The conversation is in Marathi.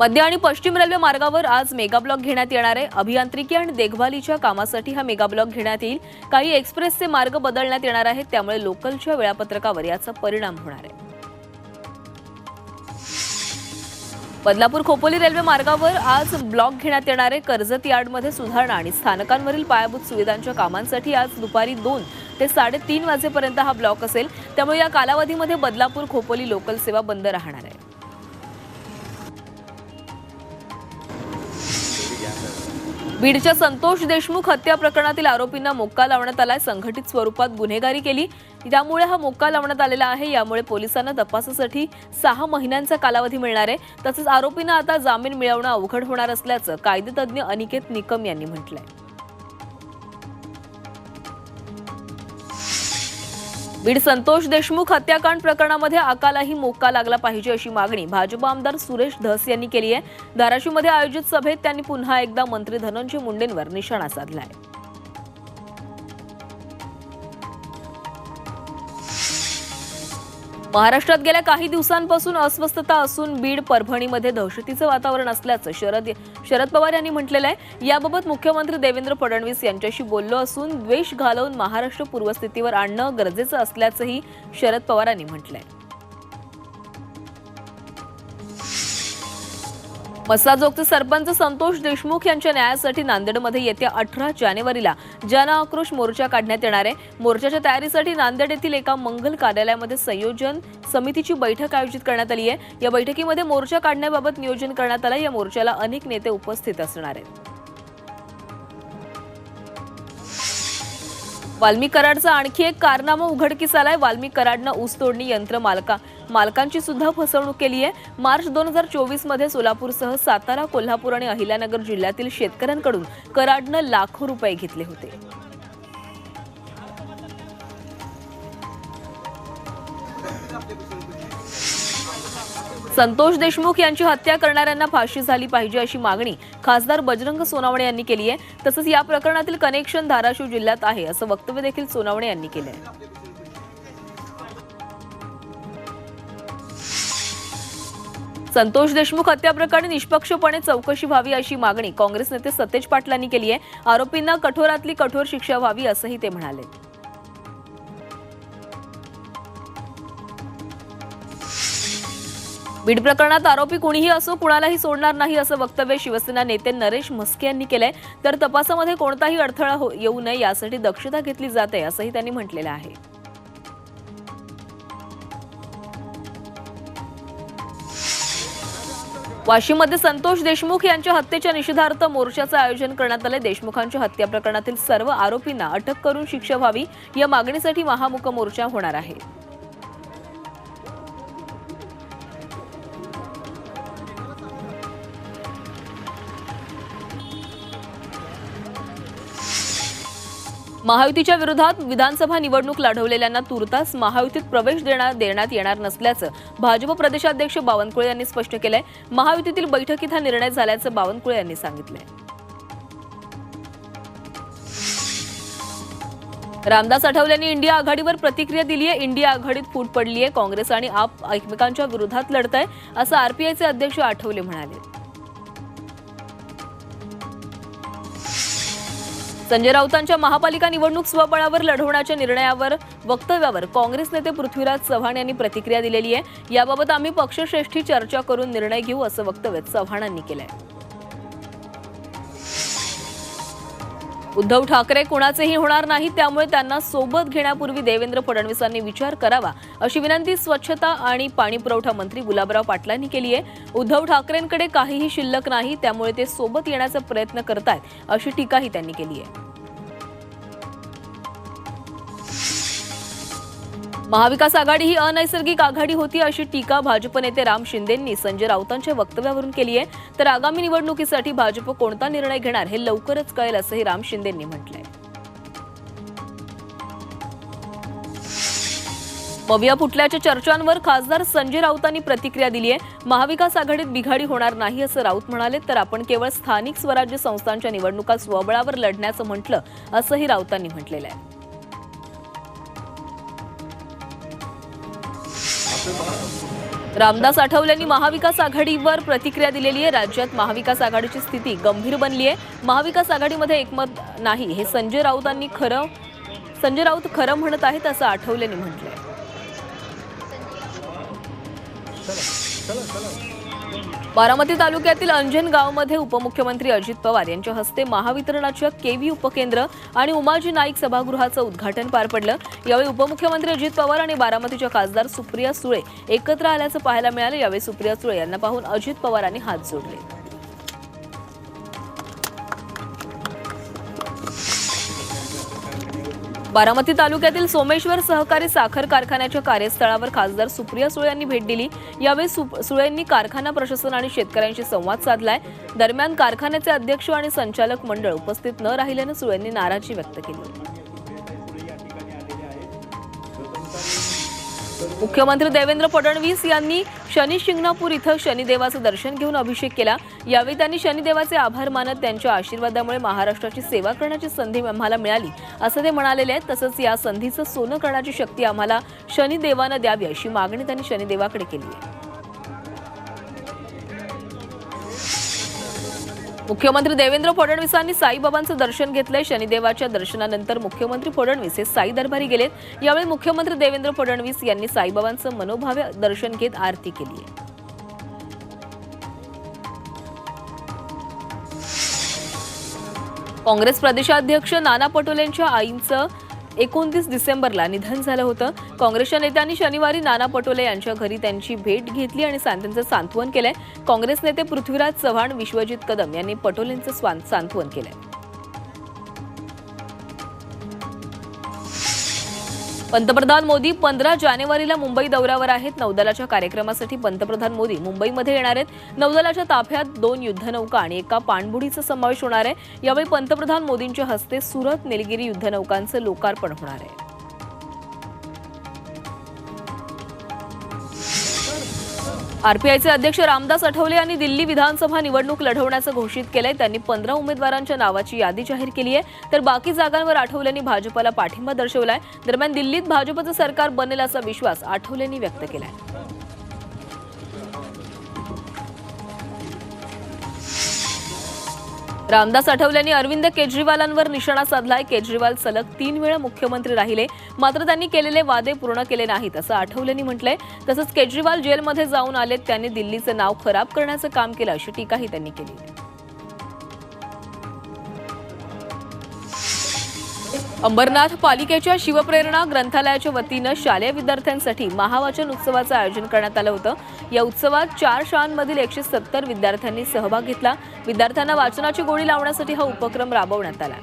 मध्य आणि पश्चिम रेल्वे मार्गावर आज मेगा ब्लॉक घेण्यात येणार आहे. अभियांत्रिकी आणि देखभालीच्या कामासाठी हा मेगा ब्लॉक घेण्यात येईल. काही एक्सप्रेसचे मार्ग बदलण्यात येणार आहेत त्यामुळे लोकलच्या वेळापत्रकावर याचा परिणाम होणार आहे. बदलापूर खोपोली रेल्वे मार्गावर आज ब्लॉक घेण्यात येणारे कर्जत यार्डमध्ये सुधारणा आणि स्थानकांवरील पायाभूत सुविधांच्या कामांसाठी आज दुपारी दोन ते साडेतीन वाजेपर्यंत हा ब्लॉक असेल. त्यामुळे या कालावधीमध्ये बदलापूर खोपोली लोकल सेवा बंद राहणार आहे. बीडच्या संतोष देशमुख हत्या प्रकरणातील आरोपींना मोक्का लावण्यात आलाय. संघटित स्वरूपात गुन्हेगारी केली. त्यामुळे हा मोक्का लावण्यात आलेला आहे यामुळे पोलिसांना तपासासाठी सहा महिन्यांचा कालावधी मिळणार आहे. तसंच आरोपींना आता जामीन मिळवणं अवघड होणार असल्याचं कायदेतज्ञ अनिकेत निकम यांनी म्हटलंय. बीड संतोष देशमुख हत्याकांड प्रकरणामध्ये अकालाही मोक्का लागला पाहिजे अशी मागणी भाजप आमदार सुरेश धस यांनी केली आहे. धाराशिवमध्ये आयोजित सभेत त्यांनी पुन्हा एकदा मंत्री धनंजय मुंडेंवर निशाणा साधलाय. महाराष्ट्रात गेल्या काही दिवसांपासून अस्वस्थता असून बीड परभणीमध्ये दहशतीचं वातावरण असल्याचं शरद शरद पवार यांनी म्हटलेलं आहे याबाबत मुख्यमंत्री देवेंद्र फडणवीस यांच्याशी बोललो असून द्वेष घालवून महाराष्ट्र पूर्वस्थितीवर आणणं गरजेचं असल्याचंही शरद पवारांनी म्हटलंय. मसाजोगचे सरपंच संतोष देशमुख यांच्या न्यायासाठी नांदेडमध्ये येत्या अठरा जानेवारीला जन आक्रोश मोर्चा काढण्यात येणार आहे. मोर्चाच्या तयारीसाठी नांदेड येथील एका मंगल कार्यालयामध्ये संयोजन समितीची बैठक आयोजित करण्यात आली आहे. या बैठकीमध्ये मोर्चा काढण्याबाबत नियोजन करण्यात आलं. या मोर्चाला अनेक नेते उपस्थित असणार आहेत. वाल्मी कराडचा आणखी एक कारनामा उघडकीस आलाय. वाल्मी कराडनं ऊसतोडणी यंत्र मालका मालकांची सुद्धा फसवणूक केली आहे. मार्च दोन हजार चोवीसमध्ये सोलापूरसह सातारा कोल्हापूर आणि अहिल्यानगर जिल्ह्यातील शेतकऱ्यांकडून कराडनं लाखो रुपये घेतले होते. संतोष देशमुख यांची हत्या करणाऱ्यांना फाशी झाली पाहिजे अशी मागणी खासदार बजरंग सोनावणे यांनी केली आहे. तसंच या प्रकरणातील कनेक्शन धाराशिव जिल्ह्यात आहे असं वक्तव्य देखील सोनावणे यांनी केलं आहे संतोष देशमुख हत्या प्रकरणी निष्पक्षपणे चौकशी व्हावी अशी मागणी काँग्रेस नेते सतेज पाटलांनी केली आहे. आरोपींना कठोरातली कठोर शिक्षा व्हावी असंही ते म्हणाले. बीड प्रकरणात आरोपी कुणीही असो कुणालाही सोडणार नाही असं वक्तव्य शिवसेना नेते नरेश म्हस्के यांनी केलंय. तर तपासामध्ये कोणताही अडथळा हो- येऊ नये यासाठी दक्षता घेतली जाते असंही त्यांनी म्हटलेलं आहे. वाशिममध्ये संतोष देशमुख यांच्या हत्येच्या निषेधार्थ मोर्चाचं आयोजन करण्यात आले देशमुखांच्या हत्या प्रकरणातील सर्व आरोपींना अटक करून शिक्षा व्हावी या मागणीसाठी महामुख मोर्चा होणार आहे. महायुतीच्या विरोधात विधानसभा निवडणूक लढवलेल्यांना तुर्तास महायुतीत प्रवेश देण्यात देण्यात येणार नसल्याचं भाजप प्रदेशाध्यक्ष बावनकुळे यांनी स्पष्ट केलंय. महायुतीतील बैठकीत हा निर्णय झाल्याचं बावनकुळे यांनी सांगितलंय. रामदास आठवलेंनी इंडिया आघाडीवर प्रतिक्रिया दिली आहे इंडिया आघाडीत फूट पडली आहे काँग्रेस आणि आप एकमेकांच्या विरोधात लढत आहे असं आरपीआयचे अध्यक्ष आठवले म्हणाले. संजय राऊतांच्या महापालिका निवडणूक स्वबळावर लढवण्याच्या निर्णयावर वक्तव्यावर काँग्रेस नेते पृथ्वीराज चव्हाण यांनी प्रतिक्रिया दिलेली आहे. याबाबत आम्ही पक्षश्रेष्ठी चर्चा करून निर्णय घेऊ असं वक्तव्य चव्हाणांनी केलंय. उद्धव ठाकरे कुणाचेही होणार नाही त्यामुळे त्यांना सोबत घेण्यापूर्वी देवेंद्र फडणवीसांनी विचार करावा अशी विनंती स्वच्छता आणि पाणी पुरवठा मंत्री गुलाबराव पाटलांनी केली आहे. उद्धव ठाकरेंकडे काहीही शिल्लक नाही त्यामुळे ते सोबत येण्याचा प्रयत्न करतायत अशी टीकाही त्यांनी केली आहे. महाविकास आघाडी ही अनैसर्गिक आघाडी होती अशी टीका भाजप नेते राम शिंदेंनी संजय राऊतांच्या वक्तव्यावरून केली आहे. तर आगामी निवडणुकीसाठी भाजप कोणता निर्णय घेणार हे लवकरच कळेल असंही राम शिंदेंनी म्हटलंय. मविया फुटल्याच्या चर्चांवर खासदार संजय राऊतांनी प्रतिक्रिया दिली आहे. महाविकास आघाडीत बिघाडी होणार नाही असं राऊत म्हणाले तर आपण केवळ स्थानिक स्वराज्य संस्थांच्या निवडणुका स्वबळावर लढण्याचं म्हटलं असंही राऊतांनी म्हटलेलं आहे. रामदास आठवल्यांनी महाविकास आघाडीवर प्रतिक्रिया दिलेली आहे. राज्यात महाविकास आघाडीची स्थिती गंभीर बनली आहे. महाविकास आघाडीमध्ये एकमत नाही. हे संजय राऊतांनी खरं संजय राऊत खरं म्हणत आहेत असं आठवलेंनी म्हटलंय. बारामती तालुक्यातील अंजन गावमध्ये उपमुख्यमंत्री अजित पवार यांच्या हस्ते महावितरणाच्या केव्ही उपकेंद्र आणि उमाजी नाईक सभागृहाचं उद्घाटन पार पडलं. यावेळी उपमुख्यमंत्री अजित पवार आणि बारामतीच्या खासदार सुप्रिया सुळे एकत्र आल्याचं पाहायला मिळालं. यावेळी सुप्रिया सुळे यांना पाहून अजित पवारांनी हात जोडले. बारामती तालुक्यातील सोमेश्वर सहकारी साखर कारखान्याच्या कार्यस्थळावर खासदार सुप्रिया सुळे यांनी भेट दिली. यावेळी सुळेंनी कारखाना प्रशासन आणि शेतकऱ्यांशी संवाद साधलाय. दरम्यान कारखान्याचे अध्यक्ष आणि संचालक मंडळ उपस्थित न राहिल्यानं सुळेंनी नाराजी व्यक्त केली. मुख्यमंत्री देवेंद्र फडणवीस यांनी शनी शिंगणापूर इथं शनिदेवाचं दर्शन घेऊन अभिषेक केला. यावेळी त्यांनी शनिदेवाचे आभार मानत त्यांच्या आशीर्वादामुळे महाराष्ट्राची सेवा करण्याची संधी आम्हाला मिळाली. असं ते म्हणालेले आहेत. तसंच या संधीचं सोनं करण्याची शक्ती आम्हाला शनिदेवानं द्यावी अशी मागणी त्यांनी शनिदेवाकडे केली आहे. मुख्यमंत्री देवेंद्र फडणवीसांनी साईबाबांचं दर्शन घेतलंय. शनिदेवाच्या दर्शनानंतर मुख्यमंत्री फडणवीस हे साई दरबारी गेलेत. यावेळी मुख्यमंत्री देवेंद्र फडणवीस यांनी साईबाबांचं मनोभावे दर्शन घेत आरती केली आहे. काँग्रेस प्रदेशाध्यक्ष नाना पटोलेंच्या आईंचं एकोणतीस डिसेंबरला निधन झालं होतं. काँग्रेसच्या नेत्यांनी शनिवारी नाना पटोले यांच्या घरी त्यांची भेट घेतली आणि त्यांचं सांत्वन केलंय. काँग्रेस नेते पृथ्वीराज चव्हाण विश्वजित कदम यांनी पटोलेंचं सांत्वन केलंय. पंतप्रधान मोदी पंधरा जानेवारीला मुंबई दौऱ्यावर आहेत. नौदलाच्या कार्यक्रमासाठी पंतप्रधान मोदी मुंबईमध्ये येणार आहेत. नौदलाच्या ताफ्यात दोन युद्धनौका आणि एका पाणबुडीचा समावेश होणार आहे. यावेळी पंतप्रधान मोदींच्या हस्ते सुरत निलगिरी युद्धनौकांचं लोकार्पण होणार आहे. आरपीआयचे अध्यक्ष रामदास आठवले यांनी दिल्ली विधानसभा निवडणूक लढवण्याचं घोषित केलंय. त्यांनी पंधरा उमेदवारांच्या नावाची यादी जाहीर केली आहे तर बाकी जागांवर आठवलेंनी भाजपला पाठिंबा दर्शवलाय. दरम्यान दिल्लीत भाजपचं सरकार बनेल असा विश्वास आठवलेंनी व्यक्त केलाय. रामदास आठवलेंनी अरविंद केजरीवालांवर निशाणा साधलाय. केजरीवाल सलग तीन वेळा मुख्यमंत्री राहिले. मात्र त्यांनी केलेले वादे पूर्ण केले नाहीत असं आठवलेंनी म्हटलंय. तसंच केजरीवाल जेलमध्ये जाऊन आलेत त्यांनी दिल्लीचं नाव खराब करण्याचं काम केलं अशी टीकाही त्यांनी केली. अंबरनाथ पालिकेच्या शिवप्रेरणा ग्रंथालयाच्या वतीनं शालेय विद्यार्थ्यांसाठी महावाचन उत्सवाचं आयोजन करण्यात आलं होतं. या उत्सवात चार शाळांमधील एकशे सत्तर विद्यार्थ्यांनी सहभाग घेतला. विद्यार्थ्यांना वाचनाची गोडी लावण्यासाठी हा उपक्रम राबवण्यात आला.